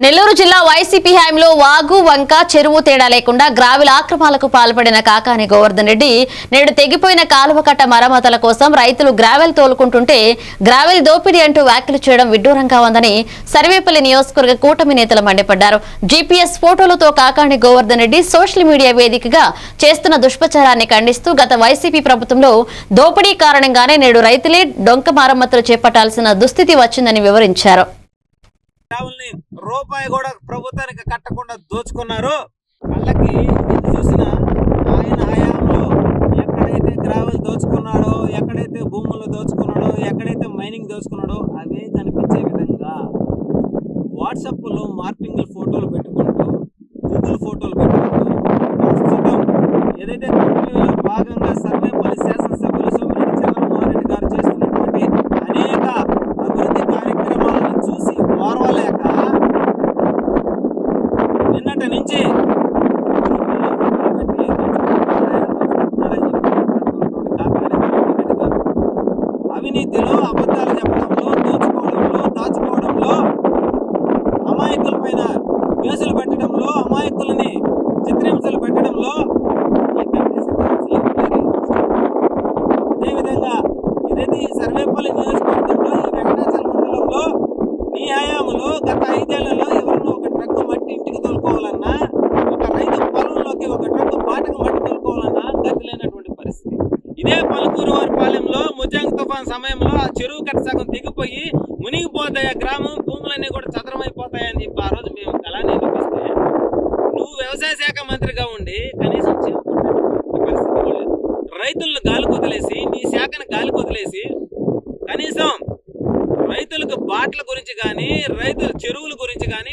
నెల్లూరు జిల్లా వైసీపీ హయాంలో వాగు వంక చెరువు తేడా లేకుండా గ్రావిల ఆక్రమాలకు పాల్పడిన కాకాని గోవర్ధన్ రెడ్డి నేడు తెగిపోయిన కాలువ కట్ట మరమ్మతుల కోసం రైతులు గ్రావెల్ తోలుకుంటుంటే గ్రావెల్ దోపిడీ అంటూ వ్యాఖ్యలు చేయడం విడ్డూరంగా ఉందని సర్వేపల్లి నియోజకవర్గ కూటమి నేతలు మండిపడ్డారు. జీపీఎస్ ఫోటోలతో కాకాని గోవర్ధన్ రెడ్డి సోషల్ మీడియా వేదికగా చేస్తున్న దుష్ప్రచారాన్ని ఖండిస్తూ గత వైసీపీ ప్రభుత్వంలో దోపిడీ కారణంగానే నేడు రైతులే డొంక మరమ్మతులు చేపట్టాల్సిన దుస్థితి వచ్చిందని వివరించారు. గ్రావుల్ని రూపాయి కూడా ప్రభుత్వానికి కట్టకుండా దోచుకున్నారు. వాళ్ళకి చూసిన ఆయన హయాంలో ఎక్కడైతే గ్రావెల్ దోచుకున్నాడో ఎక్కడైతే భూములు దోచుకున్నాడో ఎక్కడైతే మైనింగ్ దోచుకున్నాడో అవే కనిపించే విధంగా వాట్సాప్లో మార్పింగ్ ఫోటోలు పెట్టుకుంటూ గూగుల్ ఫోటోలు మొదటి నుంచి అవినీతిలో అబద్ధాలు చెప్పడంలో దోచుకోవడంలో దాచుకోవడంలో అమాయకుల పైన కేసులు పెట్టడంలో అమాయకులని చిత్రహింసలు పెట్టడంలో అదేవిధంగా ఏదైతే ఈ సర్వేపల్లి నియోజకవర్గంలో ఈ వెంకటాచల మండలంలో మీ హయాంలో గత ఐదేళ్ళలో తోలుకోవాలన్నా ఒక రైతు పొలంలోకి ఒక ట్రక్ బాటకు మట్టి తోలుకోవాలన్నా గతి పరిస్థితి. ఇదే పలుకూరు వారి పాలెంలో ముజాంగ్ తుఫాన్ సమయంలో ఆ చెరువు కట్ట సగం దిగిపోయి మునిగిపోతాయి ఆ గ్రామం? భూములన్నీ కూడా చదరమైపోతాయని చెప్పి ఆ రోజు మేము కళా నిరూపిస్తే నువ్వు వ్యవసాయ శాఖ మంత్రిగా ఉండి కనీసం పరిస్థితి రైతులను గాలి కొదిలేసి నీ శాఖను గాలి కొదిలేసి కనీసం రైతులకు బాట్ల గురించి కానీ రైతుల చెరువుల గురించి కానీ